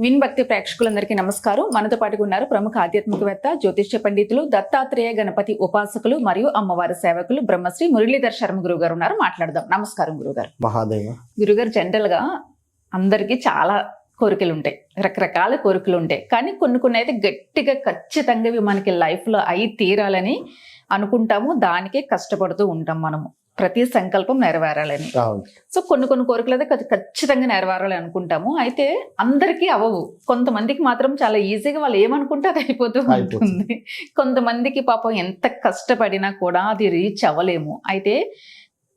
Win భక్తి ప్రేక్షకులందరికీ నమస్కారం. మనతో పాటుగా ఉన్నారు ప్రముఖ ఆధ్యాత్మికవేత్త జ్యోతిష్య పండితులు దత్తాత్రేయ గణపతి ఉపాసకులు మరియు అమ్మవారి సేవకులు బ్రహ్మశ్రీ మురళీధర్ శర్మ గురువు గారు ఉన్నారు. మాట్లాడదాం. నమస్కారం గురుగారు మహాదేవ. గురుగారు జనరల్గా అందరికీ చాలా కోరికలు ఉంటాయి. రకరకాల కోరికలు ఉంటాయి. కానీ కొన్ని కొన్ని అయితే గట్టిగా ఖచ్చితంగా ఇవి మనకి లైఫ్లో అయి తీరాలని అనుకుంటాము. దానికే కష్టపడుతూ ఉంటాం మనము. ప్రతి సంకల్పం నెరవేరాలని. సో కొన్ని కొన్ని కోరికలు అయితే ఖచ్చి- ఖచ్చితంగా నెరవేరాలి అనుకుంటాము. అయితే అందరికీ అవ్వవు. కొంతమందికి మాత్రం చాలా ఈజీగా వాళ్ళు ఏమనుకుంటే అది అయిపోతూ. ఉంటుంది. కొంతమందికి పాపం ఎంత కష్టపడినా కూడా అది రీచ్ అవ్వలేము. అయితే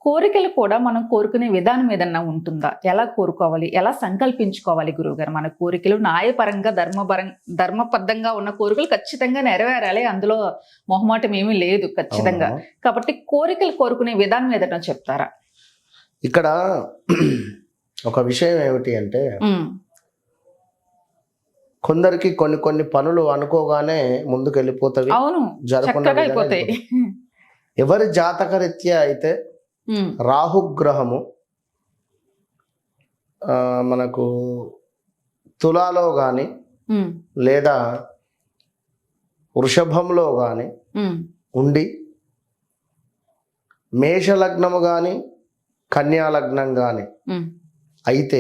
కోరికలు కూడా మనం కోరుకునే విధానం ఏదన్నా ఉంటుందా? ఎలా కోరుకోవాలి? ఎలా సంకల్పించుకోవాలి గురువుగారు? మన కోరికలు న్యాయపరంగా ధర్మపరం ధర్మబద్ధంగా ఉన్న కోరికలు ఖచ్చితంగా నెరవేరాలి. అందులో మొహమాటం ఏమీ లేదు ఖచ్చితంగా. కాబట్టి కోరికలు కోరుకునే విధానం ఏదైనా చెప్తారా? ఇక్కడ ఒక విషయం ఏమిటి అంటే. కొందరికి కొన్ని కొన్ని పనులు అనుకోగానే ముందుకు వెళ్ళిపోతవి అవును జరగకుండా ఎవరి జాతకరీత్యా అయితే రాహుగ్రహము మనకు తులాలో కానీ లేదా వృషభంలో కానీ ఉండి మేషలగ్నము కానీ కన్యా లగ్నం కానీ అయితే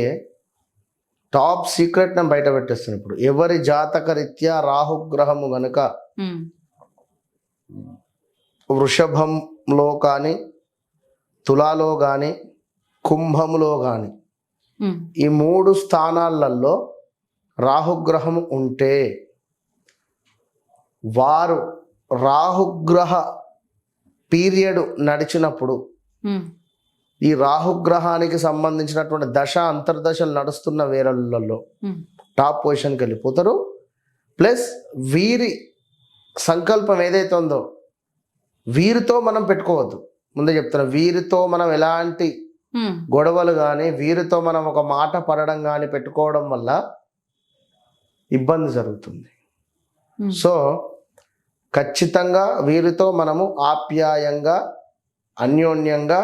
టాప్ సీక్రెట్ నేను బయట పెట్టేస్తాను ఇప్పుడు. ఎవరి జాతక రీత్యా రాహుగ్రహము గనుక వృషభంలో కానీ తులాలో కానీ కుంభములో కానీ ఈ మూడు స్థానాలలో రాహుగ్రహం ఉంటే వారు రాహుగ్రహ పీరియడ్ నడిచినప్పుడు ఈ రాహుగ్రహానికి సంబంధించినటువంటి దశ అంతర్దశలు నడుస్తున్న వేరలలో టాప్ పొజిషన్కి వెళ్ళిపోతారు. ప్లస్ వీరి సంకల్పం ఏదైతే ఉందో వీరితో మనం పెట్టుకోవద్దు. ముందే చెప్తున్నా వీరితో మనం ఎలాంటి గొడవలు కానీ వీరితో మనం ఒక మాట పడడం కానీ పెట్టుకోవడం వల్ల ఇబ్బంది జరుగుతుంది. సో ఖచ్చితంగా వీరితో మనము ఆప్యాయంగా అన్యోన్యంగా.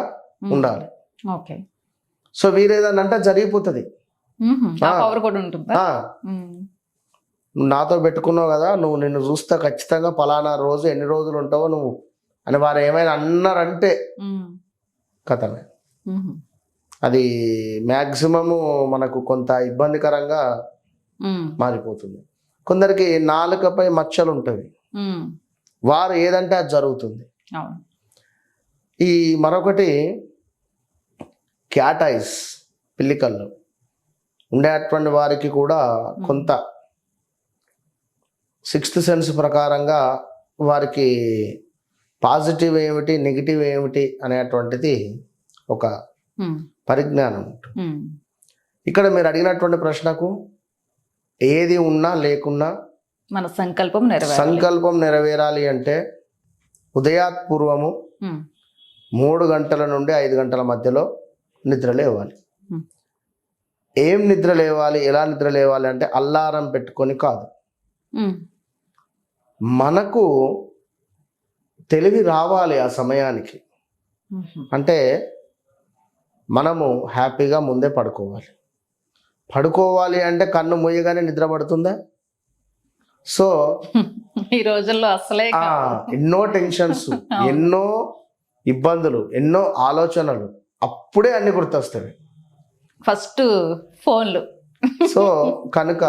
ఉండాలి. ఓకే. సో అంటే జరిగిపోతుంది. నాతో పెట్టుకున్నావు కదా నువ్వు నిన్ను చూస్తే ఖచ్చితంగా పలానా రోజు ఎన్ని రోజులు ఉంటావో నువ్వు అని వారు ఏమైనా అన్నారంటే కథమే. అది మ్యాక్సిమము మనకు కొంత ఇబ్బందికరంగా మారిపోతుంది. కొందరికి నాలుకపై మచ్చలు ఉమ్, వారు ఏదంటే అది జరుగుతుంది. ఈ మరొకటి క్యాట్ ఐస్ పిల్లికల్లో ఉండేటువంటి వారికి కూడా కొంత సిక్స్త్ సెన్స్ ప్రకారంగా వారికి పాజిటివ్ ఏమిటి నెగిటివ్ ఏమిటి అనేటువంటిది ఒక పరిజ్ఞానం. ఇక్కడ మీరు అడిగినటువంటి ప్రశ్నకు ఏది ఉన్నా లేకున్నా మన సంకల్పం నెరవేరాలి. సంకల్పం నెరవేరాలి అంటే ఉదయాత్ పూర్వము ఉమ్, మూడు గంటల నుండి ఐదు గంటల మధ్యలో నిద్ర లేవాలి. ఏం నిద్ర లేవాలి ఎలా నిద్ర లేవాలి అంటే అల్లారం పెట్టుకొని కాదు. మనకు తెలివి రావాలి ఆ సమయానికి. అంటే మనము హ్యాపీగా ముందే పడుకోవాలి. పడుకోవాలి అంటే కన్ను మూయగానే నిద్ర పడుతుందా? సో ఈ రోజుల్లో అసలే. ఎన్నో టెన్షన్స్ ఎన్నో ఇబ్బందులు ఎన్నో ఆలోచనలు అప్పుడే అన్ని గుర్తొస్తాయి. ఫస్ట్ ఫోన్లు. సో కనుక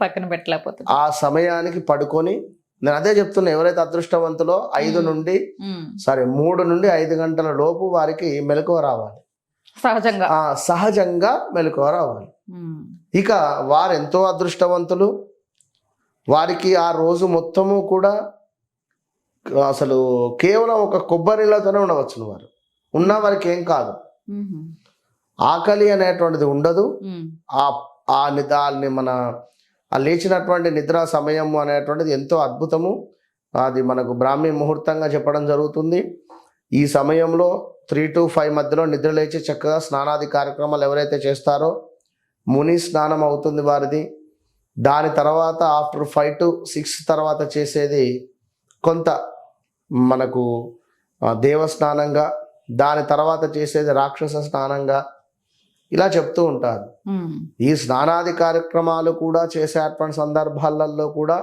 పక్కన పెట్టలేకపోతుంది ఆ సమయానికి పడుకొని నేను అదే చెప్తున్నా ఎవరైతే అదృష్టవంతులో ఐదు నుండి సారీ మూడు నుండి ఐదు గంటల లోపు వారికి మెలకువ రావాలి. సహజంగా. సహజంగా మెలకువ రావాలి. ఇక వారు ఎంతో అదృష్టవంతులు. వారికి ఆ రోజు మొత్తము కూడా అసలు కేవలం ఒక కొబ్బరి నీళ్ళతోనే ఉండవచ్చు వారు. ఉన్న వారికి ఏం కాదు. ఆకలి అనేటువంటిది ఉండదు. ఆ ఆ నిదాల్ని మన ఆ లేచినటువంటి నిద్ర సమయం అనేటువంటిది ఎంతో అద్భుతము. అది మనకు బ్రాహ్మీ ముహూర్తంగా చెప్పడం జరుగుతుంది. ఈ సమయంలో త్రీ టు ఫైవ్ మధ్యలో నిద్ర లేచి చక్కగా స్నానాది కార్యక్రమాలు ఎవరైతే చేస్తారో ముని స్నానం అవుతుంది వారిది. దాని తర్వాత ఆఫ్టర్ ఫైవ్ టు సిక్స్ తర్వాత చేసేది కొంత మనకు దేవస్నానంగా దేవ స్నానంగా దాని తర్వాత చేసేది రాక్షస స్నానంగా ఇలా చెప్తూ ఉంటారు. ఈ స్నానాది కార్యక్రమాలు కూడా చేసేటువంటి సందర్భాలలో కూడా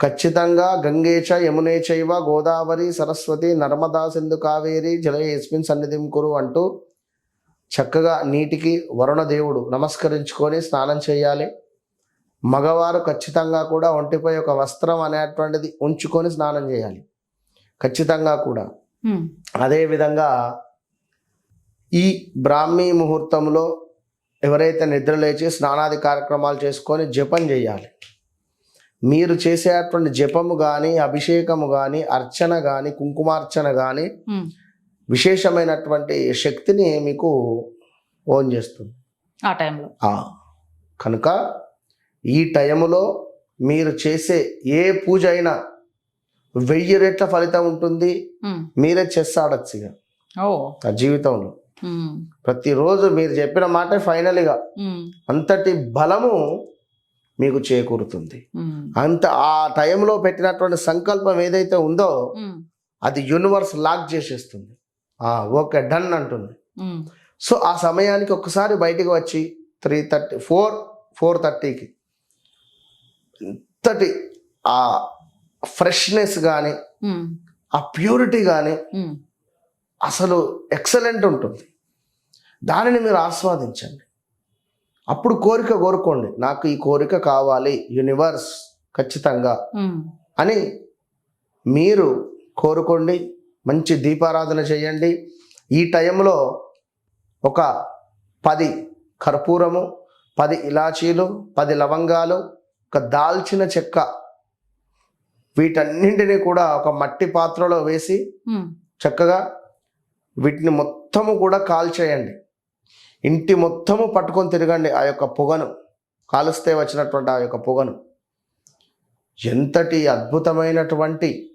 ఖచ్చితంగా గంగేచ యమునే చైవ గోదావరి సరస్వతి నర్మదా సింధు కావేరి జల ఎస్మిన్ సన్నిధిం కురు అంటూ చక్కగా నీటికి వరుణ దేవుడు నమస్కరించుకొని స్నానం చేయాలి. మగవారు ఖచ్చితంగా కూడా ఒంటిపై ఒక వస్త్రం అనేటువంటిది ఉంచుకొని స్నానం చేయాలి. ఖచ్చితంగా కూడా. అదేవిధంగా ఈ బ్రాహ్మీ ముహూర్తంలో ఎవరైతే నిద్రలేచి స్నానాది కార్యక్రమాలు చేసుకొని జపం చేయాలి. మీరు చేసేటువంటి జపము కానీ అభిషేకము కానీ అర్చన కానీ కుంకుమార్చన కానీ. విశేషమైనటువంటి శక్తిని మీకు ఓన్ చేస్తుంది. ఆ టైంలో. కనుక ఈ టైములో మీరు చేసే ఏ పూజ అయినా వెయ్యి రెట్ల ఫలితం ఉంటుంది. మీరే చెస్ ఆడచ్చు ఇక. జీవితంలో. ప్రతిరోజు మీరు చెప్పిన మాట ఫైనల్గా ఉమ్, అంతటి బలము మీకు చేకూరుతుంది. ఉమ్, అంత ఆ టైంలో పెట్టినటువంటి సంకల్పం ఏదైతే ఉందో అది యూనివర్స్ లాక్ చేసేస్తుంది. ఆ, ఓకే డన్ అంటుంది. సో ఆ సమయానికి ఒక్కసారి బయటికి వచ్చి త్రీ థర్టీ ఫోర్ ఫోర్ థర్టీకి ఇంతటి ఆ ఫ్రెష్నెస్ కానీ ఆ ప్యూరిటీ కానీ అసలు ఎక్సలెంట్ ఉంటుంది. దానిని మీరు ఆస్వాదించండి. అప్పుడు కోరిక కోరుకోండి. నాకు ఈ కోరిక కావాలి యూనివర్స్ ఖచ్చితంగా అని మీరు కోరుకోండి మంచి దీపారాధన చేయండి. ఈ టైంలో ఒక పది కర్పూరము పది ఇలాచీలు పది లవంగాలు ఒక దాల్చిన చెక్క వీటన్నింటినీ కూడా ఒక మట్టి పాత్రలో వేసి చక్కగా వీటిని మొత్తము కూడా కాల్చేయండి. ఇంటి మొత్తము పట్టుకొని తిరగండి ఆ యొక్క పొగను. కాలుస్తే వచ్చినటువంటి ఆ యొక్క పొగను. ఎంతటి అద్భుతమైనటువంటి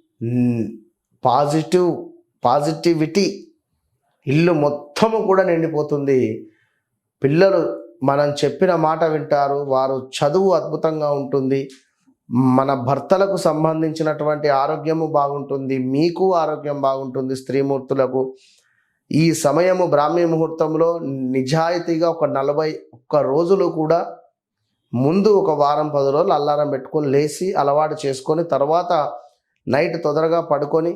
పాజిటివ్ పాజిటివిటీ. ఇల్లు మొత్తము కూడా నిండిపోతుంది. పిల్లలు మనం చెప్పిన మాట వింటారు వారు చదువు అద్భుతంగా ఉంటుంది. మన భర్తలకు సంబంధించినటువంటి ఆరోగ్యము బాగుంటుంది మీకు ఆరోగ్యం బాగుంటుంది స్త్రీమూర్తులకు. ఈ సమయము బ్రాహ్మీ ముహూర్తంలో నిజాయితీగా ఒక నలభై ఒక్క రోజులు కూడా ముందు ఒక వారం పది రోజులు అల్లారం పెట్టుకొని లేచి అలవాటు చేసుకొని తర్వాత నైట్ తొందరగా పడుకొని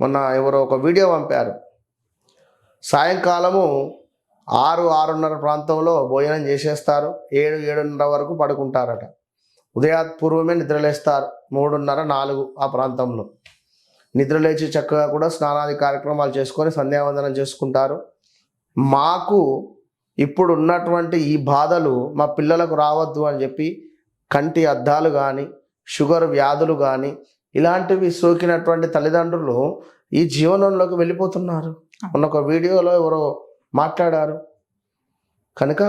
మొన్న ఎవరో ఒక వీడియో పంపారు. సాయంకాలము ఆరు ఆరున్నర ప్రాంతంలో భోజనం చేసేస్తారు. ఏడు ఏడున్నర వరకు పడుకుంటారట. ఉదయాత్పూర్వమే నిద్రలేస్తారు. మూడున్నర నాలుగు ఆ ప్రాంతంలో. నిద్రలేచి చక్కగా కూడా స్నానాది కార్యక్రమాలు చేసుకొని సంధ్యావందనం చేసుకుంటారు. మాకు ఇప్పుడు ఉన్నటువంటి ఈ బాధలు మా పిల్లలకు రావద్దు అని చెప్పి కంటి అద్దాలు కానీ షుగర్ వ్యాధులు కానీ ఇలాంటివి సోకినటువంటి తల్లిదండ్రులు ఈ జీవనంలోకి వెళ్ళిపోతున్నారు. మొన్న ఒక వీడియోలో ఎవరో మాట్లాడారు. కనుక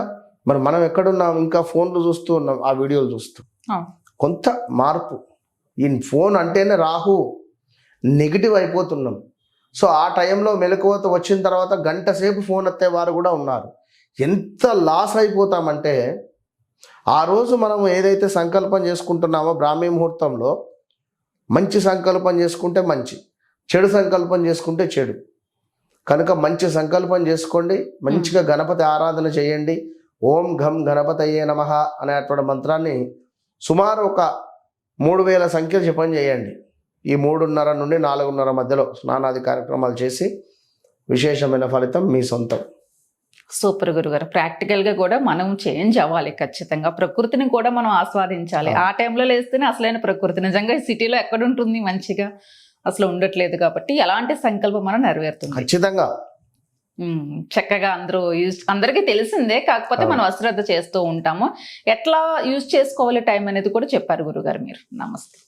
మరి మనం ఎక్కడున్నాం? ఇంకా ఫోన్లు చూస్తూ ఉన్నాం ఆ వీడియోలు చూస్తూ. కొంత మార్పు. ఈ ఫోన్ అంటేనే రాహు. నెగిటివ్ అయిపోతున్నాం. సో ఆ టైంలో మెలకువత వచ్చిన తర్వాత గంట సేపు ఫోన్ ఎత్తే వారు కూడా ఉన్నారు. ఎంత లాస్ అయిపోతామంటే ఆ రోజు మనం ఏదైతే సంకల్పం చేసుకుంటున్నామో బ్రాహ్మీ ముహూర్తంలో మంచి సంకల్పం చేసుకుంటే మంచి చెడు సంకల్పం చేసుకుంటే చెడు. కనుక మంచి సంకల్పం చేసుకోండి మంచిగా గణపతి ఆరాధన చేయండి ఓం ఘం గణపతయ్యే నమ అనేటువంటి మంత్రాన్ని సుమారు ఒక మూడు వేల సంఖ్య జపం చేయండి. ఈ మూడున్నర నుండి నాలుగున్నర మధ్యలో స్నానాది కార్యక్రమాలు చేసి విశేషమైన ఫలితం మీ సొంతం. సూపర్ గురుగారు. ప్రాక్టికల్గా కూడా మనం చేంజ్ అవ్వాలి ఖచ్చితంగా. ప్రకృతిని కూడా మనం ఆస్వాదించాలి. ఆ. టైంలో లేస్తేనే అసలైన ప్రకృతి. నిజంగా ఈ సిటీలో ఎక్కడ ఉంటుంది మంచిగా? అసలు ఉండట్లేదు కాబట్టి ఎలాంటి సంకల్పం మనం నెరవేరుతుంది? ఖచ్చితంగా. చక్కగా అందరూ యూజ్ అందరికీ తెలిసిందే. కాకపోతే మనం అశ్రద్ధ చేస్తూ ఉంటాము. ఎట్లా యూజ్ చేసుకోవాలి టైం అనేది కూడా చెప్పారు గురుగారు మీరు. నమస్తే.